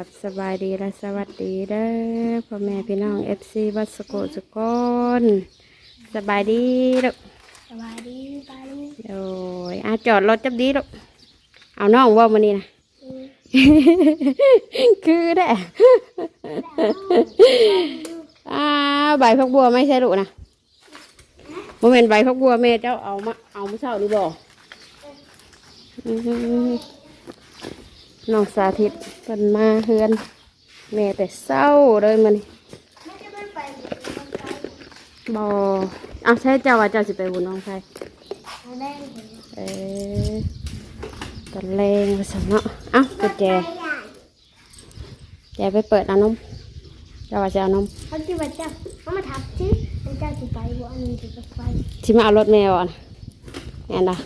ครับสบายดีและสวัสดีเด้อพ่อแม่พี่น้องเอฟซีวัดสโกสุกนสบายดีลูกสบายดีปาลุงโอ้ยอาจอดรถจับดีลูกเอาน้องว่ามานี่นะ คือได้ออ้าวใบพักบัวไม่ใช่ลูกนะโมเมนใบพักบัวแม่เจ้าเอามาเอามาเช่าดีบ่อื้อหือ น้องสาธิตเป็นมาเฮือน แม่แต่เศร้าเลยมันไม่จะไม่ไปมันไปบอเอาใช่เจ้าว่าเจ้าสิไปบุญน้องใครเอาแม่เห็นเออตะเลงไปสันเนาะเอ้ากุญแจแจไปเปิดเอานมเจ้าว่าจะเอานมเขาที่ว่าเจ้าเขามาทักชื่อเป็นเจ้าสิไปบ่อันนี้สิไปสิมาเอารถแม่บ่อนแม่นนะ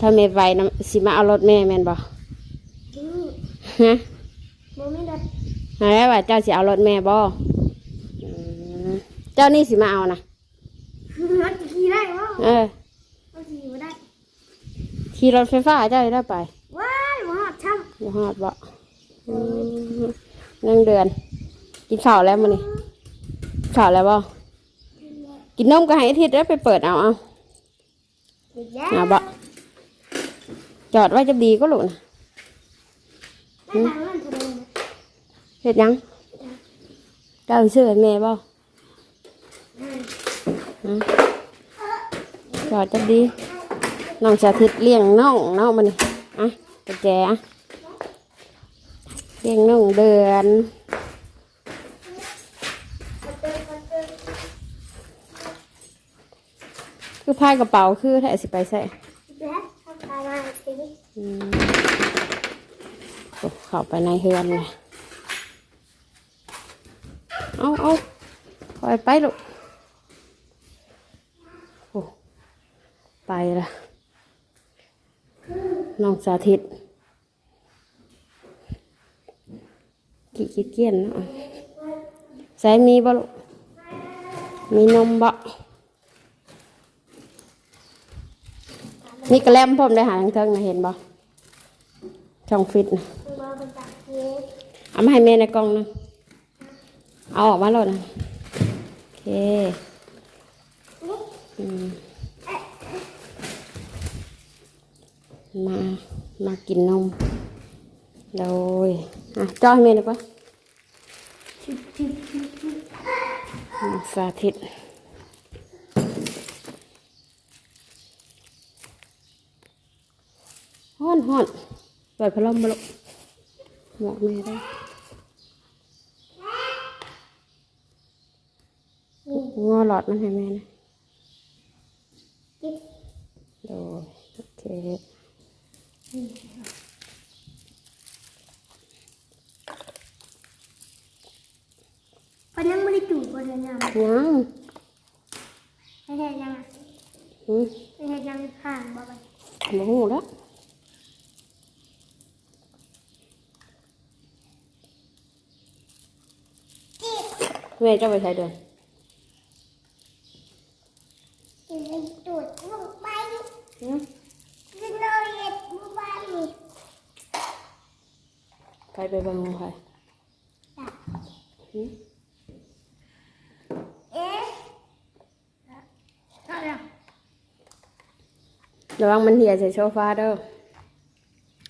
ถ้าแม่ไปนะสิมาเอารถแม่แม่นบ่อือ ฮะบ่มีรถแล้วว่าเจ้าสิเอารถแม่บ่อืมเจ้านี่สิมาเอานะรถขี่ได้บ่เออรถขี่บ่ได้ขี่รถไฟฟ้าเจ้าได้ไปว้ายบ่ฮอดช่ำบ่ฮอดบ่อืมนั่งเดือน กินข้าวแล้วมื้อนี้กินข้าวแล้วบ่กินนมก็ให้อาทิตย์แล้วไปเปิดเอาเอาอีกแล้วเอาบ่จอดไว้จะดีก็หลุนะได้ทางนั้น เฮ็ดยังเจ้าสิซื้อให้แม่บ่ฮะจอดจะดีน้องสาธิตเลี้ยงน้องเนาะมื้อนี้อะกระแจอะเลี้ยงน้องเดือนคือพายกระเป๋าคือแท้สิไปใส่ แล้วเขาพามาสิ อืมโอ้ เข้าไปในเฮือนเลยเอาเอาปล่อยไปลูกโอ้ไปละน้องสาธิตกี่ขี้เกี้ยจเนาะใส่มีบ่ลูกมีนมบ่นี่กระแลมผมได้หาทางเทิงนะเห็นบ่ช่องฟิตนะ คุณบ่เป็นจักเย็บ เอามาให้แม่ในกล่องนะ เอาออกมาโหลดนะ โอเคมา มากินนมโดยอะจ้อยแม่ดีกว่าชิบชิบชิบชิบอืมสาธิต ฮ้อนฮ้อนเปิดพัดลมมาลูกหมอกแม่ได้ งอหลอดมันให้แม่นะชิบโดโอเคเพราะยังไม่ได้จูบบ่เนยังยังให้เฮ็ดยังอืมให้เฮ็ดยังข้างบ่ไปบ่หูแล้วแม่จะไปใช้เดือน กินให้ตูดลงไป อืม กินเลยเอ็ดบ่ไปนี่ ไปไปเบังของใครอืม เอ๊ะอะไร ระวังมันเหี่ยใส่โซฟาเด้อ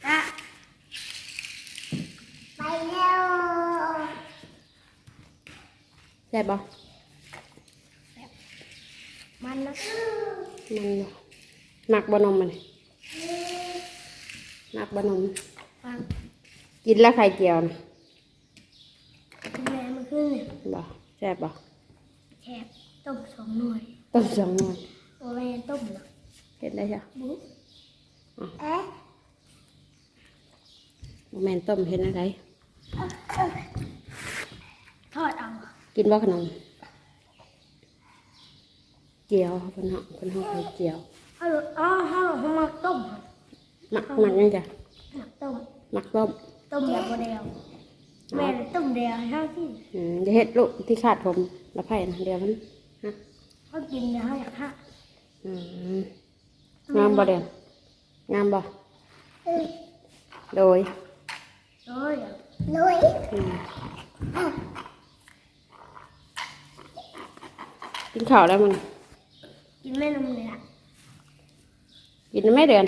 อะไปแล้วใช่บ่มันนะมันหมักบะนมมันหมักบะนมฟังกินแล้วไข่เจียวนะกินแม่มันขึ้นเนี่ยบ่แซ่บบ่แคบต้มสองหน่วยต้มสองหน่อยโอ้แม่ต้มนะ เห็นได้จ้ะบุ๊เอ๊ะบ่แม่นต้มเห็นอะไรทอดเอา กินบ่ขนม เจียวเพิ่นเฮาเพิ่นเฮาไข่เจียวเอาอ๋อห้องห้องมาต้มหมักหมักยังจ้ะหมักต้มหมักต้ม ต้มแบบโมเดลแม่เลยต้มเดียวให้เขาที่อืมจะเฮ็ดลูกที่ขาดผมละไผ่นะเดี๋ยวมันฮะเขากินเดี๋ยวเขาอยากฮะอืม งามบ่เด่นงามบ่เอ้ยโดยโอ้ยโลุยอืมกินข้าวแล้วมึงกินแม่นมเลยอะกินไม่เดือน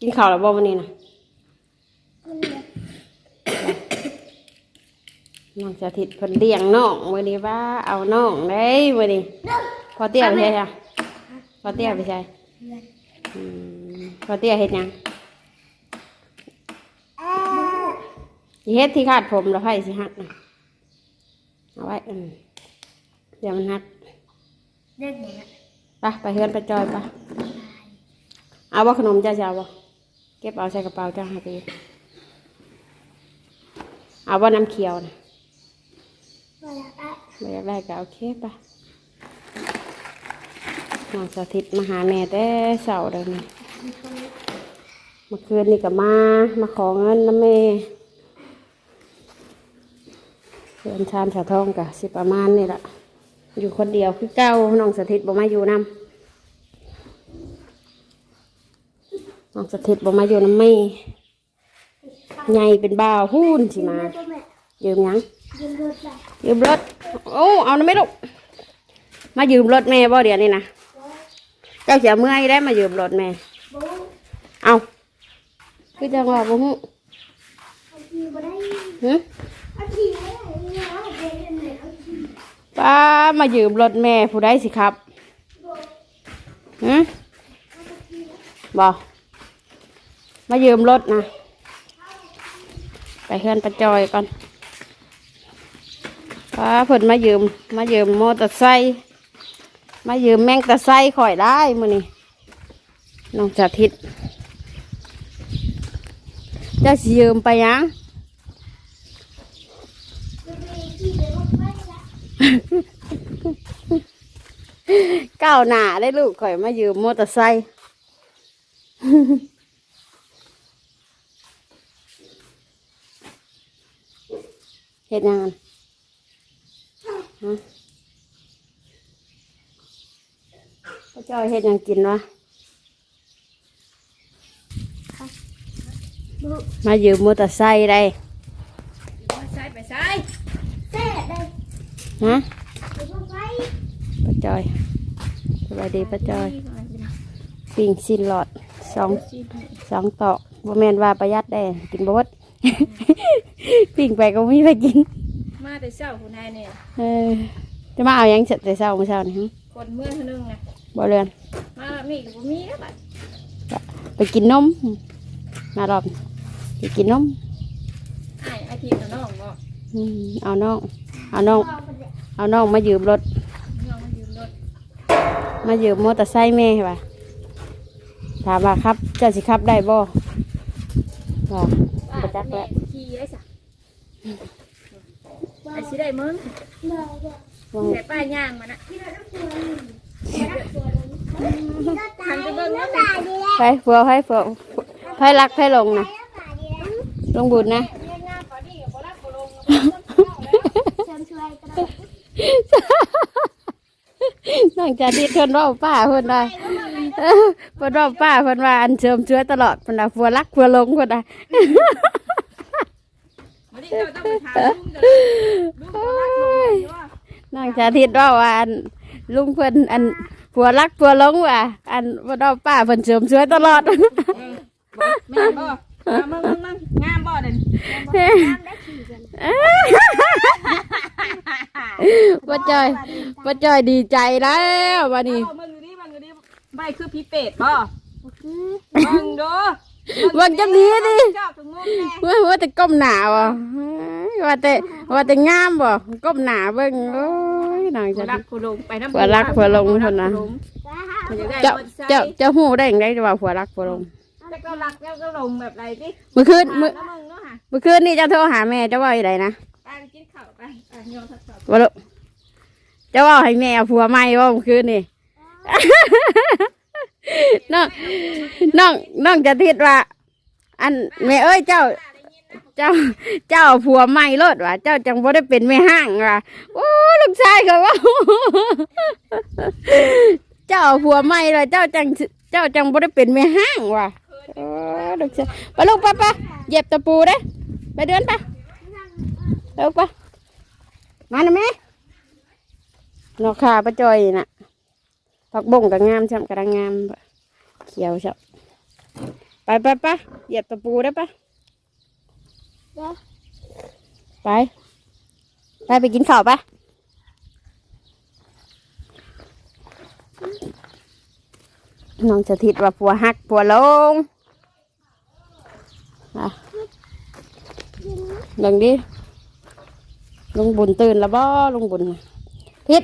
กินข้าวแล้วบ่วันนี้นะกินเลยน้องสถิตเพิ่นเลี้ยงน้องมื้อนี้ว่าเอาน้องได้มื้อนี้เริ่มพอเตี้ยไปใช่จ้ะพ อเตี้ยไปใช่เลยอืมพอเตี้ยเฮ็ดหยังเอ้ยสิเฮ็ดที่คาดผมแล้วไผสิหักนะเอาไว้อืมเดี๋ยวมันหักเด็กเนี่ยไปไปเฮือนไปจอยไปเอาบ่ขนมจ้าจ้าบ่เก็บเอาใส่กระเป๋าจ้าให้ไปเอาบ่น้ำเขียวนะมาแล้วอะบ่อยากได้ก็โอเคไป น้องสถิตมาหาแม่แต่เช้าเด้อนี่เมื่อคืนนี่ก็มา มาขอเงินน้ำแม่เพื่อนชานสาทองกะสิประมาณนี่แหละอยู่คนเดียวคือเก้าน้องสถิตบ่มาอยู่นำน้องสถิตบ่มาอยู่น้ำแม่ใหญ่เป็นบ่าวหุ้นสิมายืมยังยืมรถยืมรถ โอ้ เอานะไม่ลูกมายืมรถแม่บ่เดี๋ยวนี้นะ เจ้าเสียเมื่อยได้มายืมรถแม่บูเอาคือจังหวะบ่ฮู้เอาทีมาได้หึเอาทีมาได้เนี่ยเอาไปเล่นไหนเอาทีป้ามายืมรถแม่ผู้ใดสิครับหึบ่มายืมรถนะ ไปเฮือนประจอยก่อนป้าเพิ่นมายืม มายืมมอเตอร์ไซค์ มายืมแมงตะไซข่อยได้มื้อนี้น้องสาธิตจะสิยืมไปยังก้าวหน้าได้ลูกข่อยมายืมมอเตอร์ไซค์เหยังอะฮะ พ่อจ้อยเฮ็ดหยังกินวะบูมายืมมอเตอร์ไซค์ได้ใส่ไปใส่เต้ได้ฮะเดี๋ยวไปป้าจอยสวัสดีป้าจอย ปิ่งสินหลอดสองสองตอกบ่แม่นว่าประหยัดได้กินบ่หมดปิ่งไปก็ไม่มีไปกิน มาแต่เช้าคุณนายเนี่ยเออจะมาเอาหยังเสร็จแต่เช้าเมื่อเช้านี่ฮะคนเมื่อเท่านึงนะ บ่เรือนมามีกับมีแล้วบัดไปกินนมมารอบไปกินนมอ้ายอาทิตย์ละน้องบ่อืมเอาน้องเอาน้องเอาไปเลยเอาน้องมายืมรถ น้องมายืมรถมายืมมอเตอร์ไซค์แม่ว่ะถามว่าครับเจ้าสิขับได้บ่ว่าว่าบ่จักแล้วขี่ได้สักไอ้สิได้มึงเดี๋ยวเดี๋ยวว่าแต่ป้ายย่างมันนะ ไปเฟือให้เฟือไผรักไผลงนะที่เราตายดีแล้วลงบุญนะเรียนงานตอนนี้ก็บ่รับบ่ลงเชิญช่วยกันเลยน้องจะดีเพิ่นเว้าป้าเพิ่นได้เออเพิ่นเว้าป้าเพิ่นว่าอันเชิมเชื้อตลอดเพิ่นน่ะฟัวรักฟัวหลงเพิ่นน่ะวันนี้เราต้องไปถามลุงเด้อลุงบ่รักลงเลยว่าน้องจะทิดเว้าว่าอันลุงเพิ่นอัน ฟัวรักฟัวหลงว่าอันเพิ่นเว้าป้าเพิ่นเชิมเชื้อตลอด แม่บ่มามึงมึงมึงงามบ่เด่นได้ขี่กันป้าจอยป้าจอยดีใจแล้ววันนี้เอามึงดูดิมึงดูดิใบคือพี่เป็ดบ่คือมึงดูเบิ่งจังนี้ดิเจ้าถึงงงแน่ว่าว่าแต่ก้มหน้าบ่ว่าแต่ว่าแต่งามบ่ก้มหน้าเบิ่งโอ้ย น้องจะรักผัวลงไปน้ำผัวรักผัวลงคนน่ะผัวอยากได้เจ้าเจ้าเจ้าหูได้ยังไงจะว่าผัวรักผัวลงแล้วก็รักแล้วก็ลงแบบไรสิเมื่อคืนเมื่อเมื่อคืนนี่จ้าโทรหาแม่จ้าว่าอย่างไรนะไปกินข้าวไปไปโยนทักษะว่าลูกจ้าว่าให้แม่ผัวใหม่ว่าเมื่อคืนนี่น้องน้องน้องจะทิดว่า อันแม่เอ้ยเจ้า เจ้าเจ้าผัวใหม่รถว่ะเจ้าจังบ่ได้เป็นแม่ห้างว่ะโอ้ลูกชายเขาว่าเจ้าผัวใหม่เลยเจ้าจังเจ้าจังบ่ได้เป็นแม่ห้างว่ะโอ้ลูกชายไปลูกไปไปเหยียบตะปูเด้ไปเดินไปลูกไปมาหน่อยแม่นอกขาปะจอยน่ะผักบงกับงามช่ำกระงามเขียวช่ำไปไปไปเหยียบตะปูได้ปะ ไป ไปไปกินข้าวปะน้องจะทิดว่าปัวหักปัวลงอะลงดิลุงบุญตื่นแล้วบ่ลุงบุญน่ะทิด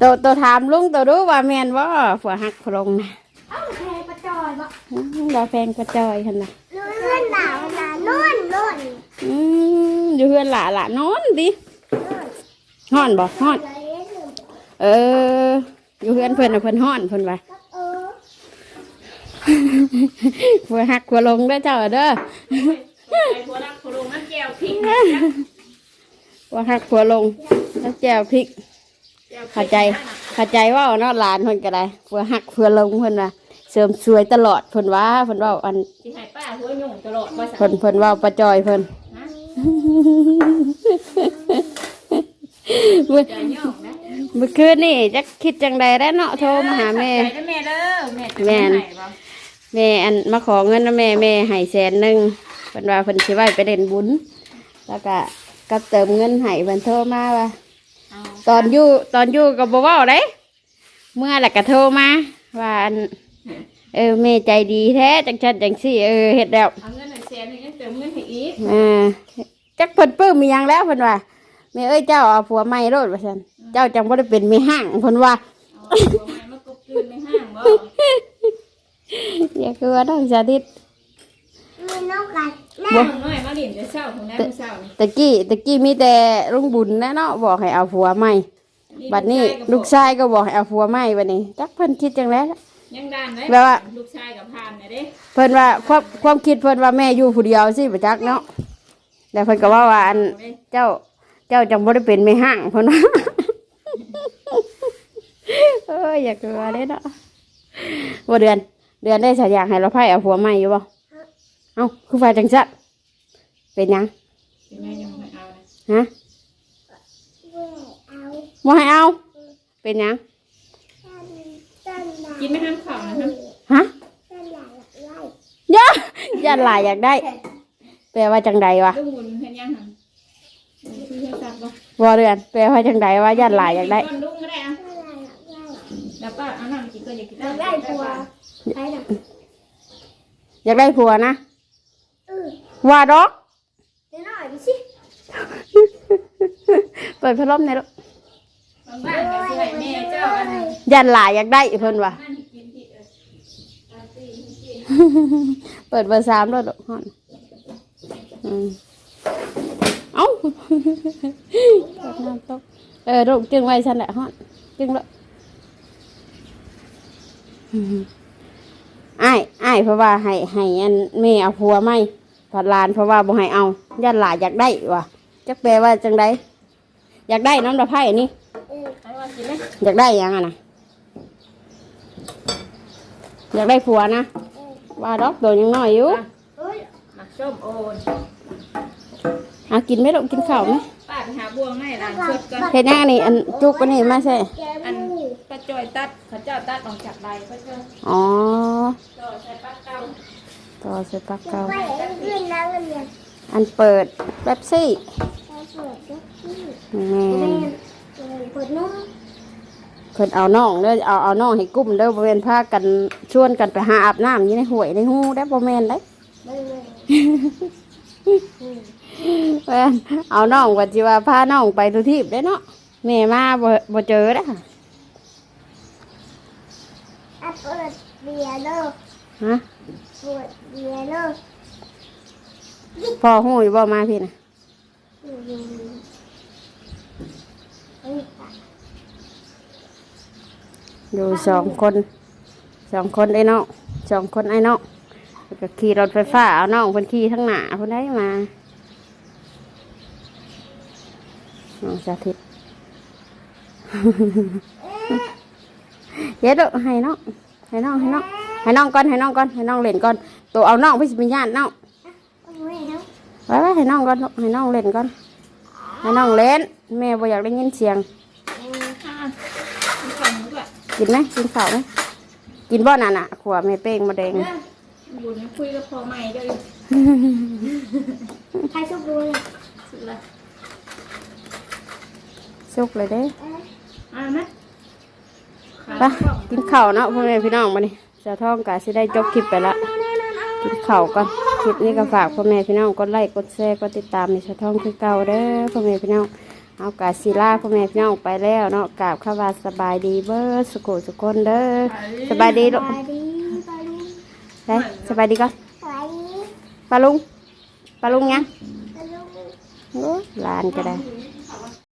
ตัวตัวถามลุงตัวรู้ว่าแมนว่าปัวหักปัวลงนะเอ้าแพรประจอยบ่อื้อเราแฟนกระจอยคันนะนู่นหนาวนะนู่นนู่น อืมอยู่เฮือนหล่ะหล่ะนอนดิฮ้อนบ่ฮ้อนเลยหนึ่งเออ อยู่เพื่อนเพื่อนน่ะเพื่อนห้อนเพื่อนว่าเออหัวหักหัวลงเด้อเจ้าเด้อไอ้หัวรักหัวลงมันแก้วพริกหัวหักหัวลงแล้วแจวพริกเข้าใจเข้าใจว่าเนาะหลานเพิ่นก็ได้หัวหักหัวลงเพิ่นว่า เสริมสวยตลอดเพิ่นว่าเพิ่นว่าอันสิให้ป้าหัวหยุ่งตลอดว่าสัเพิ่นเพิ่นว่าประจอยเพิ่นเมื่อใจย่องนะเมื่อคืนนี่จักคิดจังใดแล้วเนาะโทรมาหาแม่ใจนะแม่เด้อแม่จะแม่นให้บ่แม่อันมาขอเงินนะแม่แม่ให้แสนหนึ่งเพิ่นว่าเพิ่นสิไว้ไปเล่นบุญแล้วก็ก็เติมเงินให้เพิ่นโทรมาว่าเอาตอนอยู่ตอนอยู่ก็บ่เว้าเด้เมื่อแหละก็โทรมาว่าอัน เออแม่ใจดีแท้จังจันจังซี่เออเฮ็ดแล้วเอาเงินหนึ่งแสนหนึ่งเติมเงินให้อีกอ่าจักเพิ่นปลื้มมีหยังแล้วเพิ่นว่าแม่เอ้ยเจ้าเอาผัวใหม่โลดว่าซั่นเจ้าจังบ่ได้เป็นแม่ห้างเพิ่นว่าเอาหัวไม้มากบกืนในห้างบ่อย่าคือว่าน้องสาธิตมีนกกันน้องน้อยมาเล่นแต่เช้าของได้มื้อเช้านี่ตะกี้ตะกี้มีแต่ลุงบุญนะเนาะบอกให้เอาผัวใหม่บัดนี้ลูกชายก็บอกให้เอาผัวใหม่บัดนี้จักเพิ่นคิดจังแล้ว ยังด้านไหนแบบว่า ลูกชายกับพานเนี่ยเด้เพิ่นว่าความความคิดเพิ่นว่าแม่อยู่ผู้เดียวสิบ่จักเนาะแต่เพิ่นก็ว่าว่าอันเจ้าเจ้าจังบ่ได้เป็นแม่ห้างเพิ่นว่าเอ้ยอยากกลัวเด้เนาะบ่เดือน เดือนได้ฉายากให้เราไผเอาผัวใหม่อยู่บ่เอ้าคือว่าจังซั้นเป็นหยังเป็นไงยังไม่เอานะฮะเว้ยเอาบ่ให้เอา เป็นหยังต้นต้นหนา กินไม่ห้ามข่าวนะครับฮะต้นหนาไล่ย่าย่าหลายอยากได้ แปลว่าจังใดวะลุงบุญเห็นยังหันคุยโทรศัพท์บ่บ่เดือนแปลว่าจังใดว่าย่าหลายอยากได้ต้นลุงก็ได้อะต้นหนาไล่แล้วป้าเอาน้ำกินก็อยากกินอยากได้ผัวใครน่ะอยากได้ผัวนะเออว่าดอกเดี๋ยวหน่อยไปสิเปิดพัดลมในอยลูก บ้านก็สิให้แม่เจ้าอันนั้นย่าหลายอยากได้เพิ่นว่านั่นกินที่เออปาร์ตี้กินเปิดเบอร์สามด้วยลูกฮอนอืมเอ้าตกน้ำตกเออลูกจึงไว้ฉันแหละฮอนจึงแล้วอ้ายอ้ายเพราะว่าให้ให้อันแม่เอาผัวไม่ผัดลานเพราะว่าบ่ให้เอาย่าหลายอยากได้ว่ะจักแปลว่าจังไดอยากได้น้ำดอกไผ่นี่เออให้นไหม อยากได้หยังอะนะอยากได้ผัวนะว่าดอกตัวยังน้อยอยู่เฮ้ยหมักส้มโอนหากินไหม่ลงกินข้าวไหมป้าไปหาบวงให้หลานสดก่อนเฮ็ดหยังอันนี่อันจุกอันนี้มาใช่แกอันมูป้าจอยตัดเขาเจ้าตัดออกจากใบเขาเจ้าอ๋อต่อใส่ปลาเก่าต่อใส่ปลักจะเก่าไปเล่นน้ำกันเนี่ยอันเปิดเป๊ปซี่ไปเปิดสักที่แม่เล่นนเออเปิดนุ่ม เพิ่นเอาน้องเด้อเอาเอาน้องให้กุ้มเด้อบ่แม่นพากันชวนกันไปหาอาบน้ำอยู่ในห้วยในหูได้อบ่แม่นเด้ไม่เลยแม่นเอาน้องว่าสิว่าพาน้องไปทุกทีบได้อเนาะแม่มาบ่บ่เจอเด้ออะเปิดเบียร์เลยฮะเปิดเบียร์เลยพ่อฮู้อยู่บ่มาพี่น่ะอืมเฮ้ย อยู่สองคนสองคนไอ้น้องสองคนไอ้น้องแล้วก็ขี่รถไฟฟ้าเอาน้องเพิ่นขี่ทั้งหน้าเพิ่นได้มาน้องสาธิตเย็ดลูกให้น้องให้น้องให้น้องเอ้ยให้น้องก่อนให้น้องก่อนให้น้องเล่นก่อนตัวเอาน้องพี่สิเป็นญาติน้องไม่เอาไว้ไว้ให้น้องก่อนลูกให้น้องเล่นก่อนให้น้องเล่นแม่บ่อยากได้ยินเสียง อะมีฝั่งนู้นด้วย กินไหมกินข้าวไหมกินบ่นั่นน่ะขวแม่เป้งมาแดงบุญคุยกับพ่อใหม่เดี๋ยวอีกใครชุบดูเลยสุดละสุกเลยเด้อะไหมไปกินข้าวเนาะพ่อแม่พี่น้องมานี่เจะท่องกาสิได้จบคลิปไปละกินข้าวก่อนคลิปนี้ก็ฝากพ่อแม่พี่น้องกดไลค์กดแชร์กดติดตามในเจะท่องคือเก่าเด้อพ่อแม่พี่น้อง เอากาศิลาพ่อแม่พี่น้องไปแล้วเนาะกราบข้าวาสบายดีเบิร์สุโขสุคนเด้อสบายดีลูกไปดีไปดีไปสบายดีก่อนไปดีปลาลุงปลาลุงยังไปดูโอ้ยหลานก็ได้เ